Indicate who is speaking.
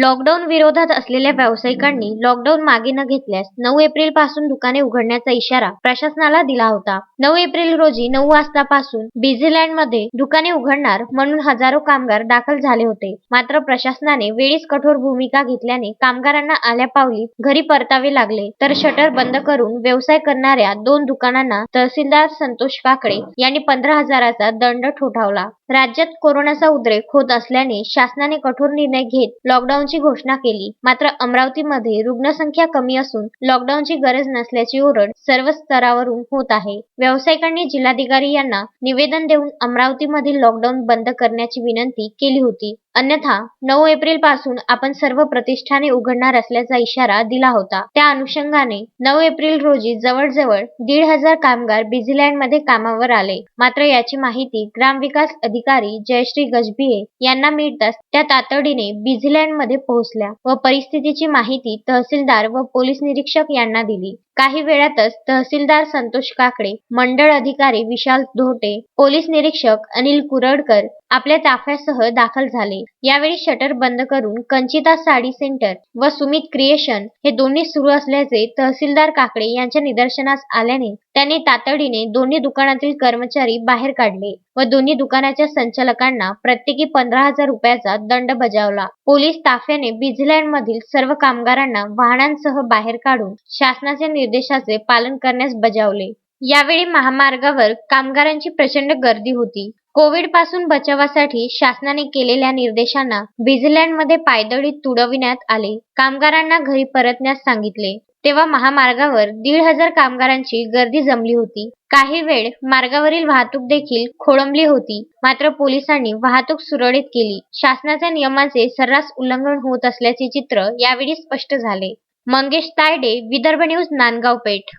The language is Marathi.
Speaker 1: लॉकडाऊन विरोधात असलेल्या व्यावसायिकांनी लॉकडाऊन मागे न घेतल्यास नऊ एप्रिलपासून दुकाने उघडण्याचा इशारा प्रशासनाला दिला होता. नऊ एप्रिल रोजी नऊ वाजतापासून मध्ये दुकाने उघडणार म्हणून हजारो कामगार दाखल झाले होते. मात्र प्रशासनाने वेळीच कठोर भूमिका घेतल्याने कामगारांना आल्या पावली घरी परतावे लागले. तर शटर बंद करून व्यवसाय करणाऱ्या दोन दुकानांना तहसीलदार संतोष काकडे यांनी पंधरा हजाराचा दंड ठोठावला. राज्यात कोरोनाचा उद्रेक होत असल्याने शासनाने कठोर निर्णय घेत लॉकडाऊन लॉकडाऊनची घोषणा केली. मात्र अमरावतीमध्ये रुग्णसंख्या कमी असून लॉकडाऊनची गरज नसल्याची ओरड सर्व स्तरावरून होत आहे. व्यावसायिकांनी जिल्हाधिकारी यांना निवेदन देऊन अमरावतीमधील लॉकडाऊन बंद करण्याची विनंती केली होती. अन्यथा नऊ एप्रिलपासून आपण सर्व प्रतिष्ठाने उघडणार असल्याचा इशारा दिला होता. त्या अनुषंगाने नऊ एप्रिल रोजी जवळजवळ दीड हजार कामगार बिझीलँडमध्ये कामावर आले. मात्र याची माहिती ग्रामविकास अधिकारी जयश्री गजभिये यांना मिळताच त्या तातडीने बिझीलँडमध्ये पोहोचल्या व परिस्थितीची माहिती तहसीलदार व पोलीस निरीक्षक यांना दिली. काही वेळातच तहसीलदार संतोष काकडे मंडळ अधिकारी विशाल धोटे पोलीस निरीक्षक अनिल कुरडकर आपल्या ताफ्यासह दाखल झाले. यावेळी शटर बंद करून कंचिता साडी सेंटर व सुमित क्रिएशन हे दोन्ही सुरू असल्याचे तहसीलदार काकडे यांच्या निदर्शनास आल्याने त्यांनी तातडीने दोन्ही दुकानातील कर्मचारी बाहेर काढले व दोन्ही दुकानाच्या संचालकांना प्रत्येकी पंधरा हजार रुपयाचा दंड बजावला. पोलीस ताफ्याने मधील सर्व कामगारांना वाहनांसह बाहेर काढून शासनाच्या निर्देशाचे पालन करण्यास बजावले. यावेळी महामार्गावर कामगारांची प्रचंड गर्दी होती. कोविडपासून बचावासाठी शासनाने केलेल्या निर्देशांना मध्ये पायदळी तुडविण्यात आले. कामगारांना घरी परतण्यास सांगितले. तेव्हा महामार्गावर दीड हजार कामगारांची गर्दी जमली होती. काही वेळ मार्गावरील वाहतूक देखील खोळंबली होती. मात्र पोलिसांनी वाहतूक सुरळीत केली. शासनाच्या नियमांचे सर्रास उल्लंघन होत असल्याचे चित्र यावेळी स्पष्ट झाले. मंगेश तायडे विदर्भ न्यूज नांदगाव पेठ.